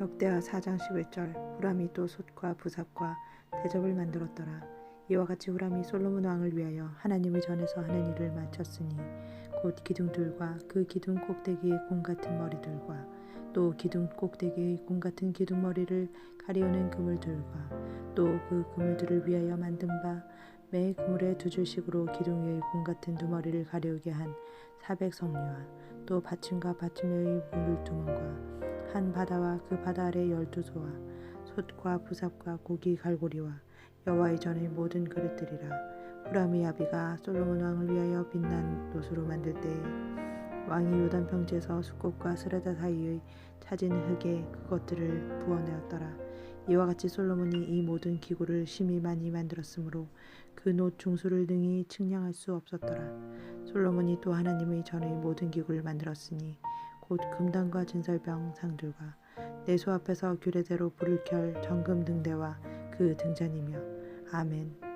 역대하 4장 11절 후람이 또 솥과 부삽과 대접을 만들었더라. 이와 같이 후람이 솔로몬 왕을 위하여 하나님의 전에서 하는 일을 마쳤으니 곧 기둥들과 그 기둥 꼭대기의 공 같은 머리들과 또 기둥 꼭대기의 공 같은 기둥 머리를 가리우는 그물들과 또 그 그물들을 위하여 만든 바 매 그물에 두 줄씩으로 기둥 위의 공 같은 두 머리를 가리우게 한 사백 성류와 또 받침과 받침의 물두멍과 한 바다와 그 바다 아래 열두 소와 솥과 부삽과 고기 갈고리와 여호와의 전의 모든 그릇들이라. 후라미 아비가 솔로몬 왕을 위하여 빛난 노수로 만들 때에 왕이 요단 평지에서 수꽃과 스레다 사이의 차진 흙에 그것들을 부어내었더라. 이와 같이 솔로몬이 이 모든 기구를 심히 많이 만들었으므로 그 노 중수를 능히 측량할 수 없었더라. 솔로몬이 또 하나님의 전의 모든 기구를 만들었으니 곧 금단과 진설병 상들과 내소 앞에서 규례대로 불을 켤 정금 등대와 그 등잔이며 아멘